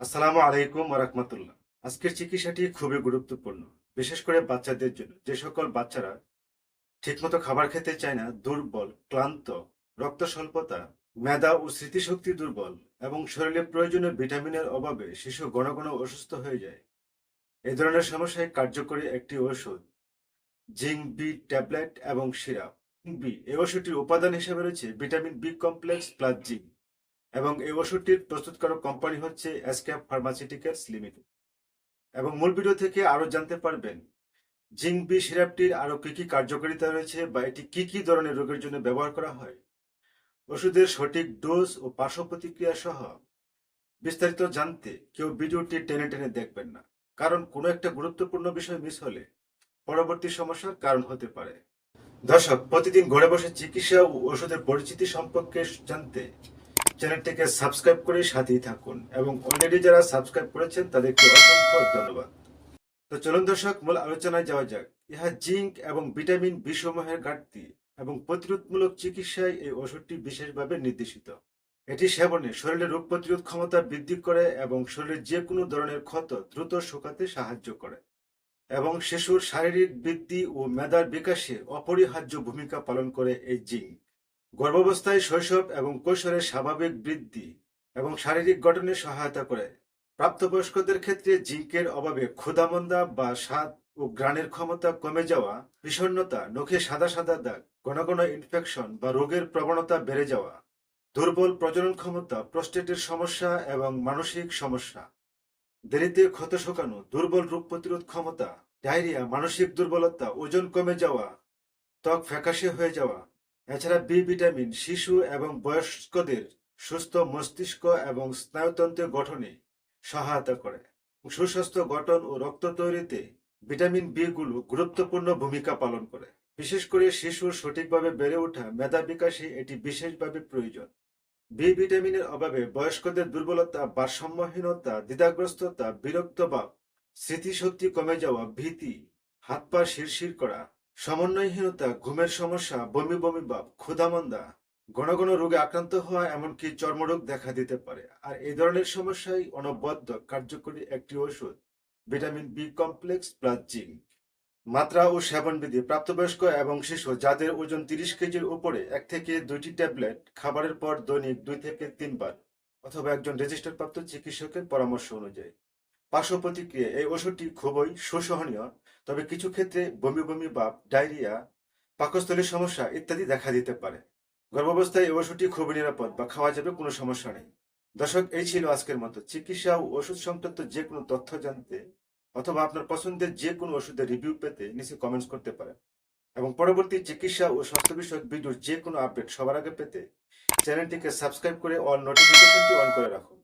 আসসালামু আলাইকুম রাহমাতুল্লাহ। আজকের চিকিৎসাটি খুবই গুরুত্বপূর্ণ, বিশেষ করে বাচ্চাদের জন্য। যে সকল বাচ্চারা ঠিকমতো খাবার খেতে চায় না, দুর্বল, ক্লান্ত, রক্ত স্বল্পতা, মেধা ও স্মৃতিশক্তি দুর্বল এবং শরীরে প্রয়োজনীয় ভিটামিনের অভাবে শিশু ঘন ঘন অসুস্থ হয়ে যায়, এ ধরনের সমস্যায় কার্যকরী একটি ওষুধ জিঙ্ক বি ট্যাবলেট এবং সিরাপ। বি, এই ওষুধটির উপাদান হিসেবে রয়েছে vitamin B complex plus zinc. এবং এই ওষুধটির প্রস্তুতকারক কোম্পানি হচ্ছে এসক্যাপ ফার্মাসিউটিক্যালস লিমিটেড এবং মূল ভিডিও থেকে আরও জানতে পারবেন জিঙ্ক বি সিরাপটির আরও কি কি কার্যকারিতা রয়েছে বা এটি কি কি ধরনের রোগের জন্য ব্যবহার করা হয়, ওষুধের সঠিক ডোজ ও পার্শ্ব প্রতিক্রিয়া সহ বিস্তারিত জানতে কেউ ভিডিওটি টেনে টেনে দেখবেন না। কারণ কোনো একটা গুরুত্বপূর্ণ বিষয় মিস হলে পরবর্তী সমস্যার কারণ হতে পারে। দর্শক, প্রতিদিন ঘরে বসে চিকিৎসা ও ওষুধের পরিচিতি সম্পর্কে জানতে চ্যানেলটিকে সাবস্ক্রাইব করে সাথেই থাকুন এবং অলরেডি যারা সাবস্ক্রাইব করেছেন তাদেরকে অসংখ্য ধন্যবাদ। তো চলুন দর্শক, মূল আলোচনায় যাওয়া যাক। ইহা জিঙ্ক এবং ভিটামিন বি সমূহের ঘাটতি এবং প্রতিরোধমূলক চিকিৎসায় এই ওষুধটি বিশেষভাবে নির্দেশিত। এটি সেবনে শরীরের রোগ প্রতিরোধ ক্ষমতা বৃদ্ধি করে এবং শরীরের যে কোনো ধরনের ক্ষত দ্রুত শুকাতে সাহায্য করে এবং শিশুর শারীরিক বৃদ্ধি ও মেধার বিকাশে অপরিহার্য ভূমিকা পালন করে এই জিঙ্ক। গর্ভাবস্থায় শৈশব এবং কৈশোরের স্বাভাবিক বৃদ্ধি এবং শারীরিক গঠনে সহায়তা করে। প্রাপ্তবয়স্কদের ক্ষেত্রে জিঙ্কের অভাবে ক্ষুধামন্দা বা স্বাদ ও গ্রাণের ক্ষমতা কমে যাওয়া, বিষণ্ণতা, নখে সাদা সাদা দাগ, ঘন ঘন ইনফেকশন বা রোগের প্রবণতা বেড়ে যাওয়া, দুর্বল প্রজনন ক্ষমতা প্রস্টেটের সমস্যা এবং মানসিক সমস্যা। দেরিতে ক্ষত শোকানো, দুর্বল রোগ প্রতিরোধ ক্ষমতা, ডায়রিয়া, মানসিক দুর্বলতা, ওজন কমে যাওয়া, ত্বক ফ্যাকাশে হয়ে যাওয়া এছাড়া বি ভিটামিন, শিশু এবং বয়স্কদের সুস্থ মস্তিষ্ক এবং স্নায়ুতন্ত্রের গঠনে সহায়তা করে। সুস্বাস্থ্য গঠন ও রক্ত তৈরিতে ভিটামিন বি গুলো গুরুত্বপূর্ণ ভূমিকা পালন করে। বিশেষ করে শিশুর সঠিকভাবে বেড়ে ওঠা মেধা বিকাশে এটি বিশেষভাবে প্রয়োজন। বি ভিটামিনের অভাবে বয়স্কদের দুর্বলতা, ভারসাম্যহীনতা, দ্বিধাগ্রস্ততা, বিরক্ত বা স্মৃতিশক্তি কমে যাওয়া, ভীতি হাত পা শিরশির করা সমন্বয়হীনতা, ঘুমের সমস্যা, বমি বমি ভাব, ক্ষুধামন্দা, ঘন ঘন রোগে আক্রান্ত হওয়া এমনকি চর্মরোগ দেখা দিতে পারে। আর এই ধরনের সমস্যায় অনবদ্য কার্যকরী একটি ওষুধ, vitamin B complex plus zinc. মাত্রা ও সেবনবিধি প্রাপ্তবয়স্ক এবং শিশু যাদের ওজন তিরিশ কেজির উপরে এক থেকে দুইটি ট্যাবলেট, খাবারের পর দৈনিক দুই থেকে তিনবার অথবা একজন রেজিস্টার প্রাপ্ত চিকিৎসকের পরামর্শ অনুযায়ী। পার্শ্ব প্রতিক্রিয়া এই ওষুধটি খুবই সুসহনীয় তবে কিছু ক্ষেত্রে বমি বমি ভাব ডায়রিয়া পাকস্থলীর সমস্যা ইত্যাদি দেখা দিতে পারে। গর্ভাবস্থায় এই ওষুধটি খুবই নিরাপদ বা খাওয়া যাবে, কোনো সমস্যা নেই। দর্শক, এই ছিল আজকের মতো। চিকিৎসা ও ওষুধ সংক্রান্ত যে কোনো তথ্য জানতে অথবা আপনার পছন্দের যে কোনো ওষুধের রিভিউ পেতে নিচে কমেন্টস করতে পারেন। এবং পরবর্তী চিকিৎসা ও স্বাস্থ্য বিষয়ক ভিডিওর যে কোনো আপডেট সবার আগে পেতে চ্যানেলটিকে সাবস্ক্রাইব করে অল নোটিফিকেশনটি অন করে রাখুন।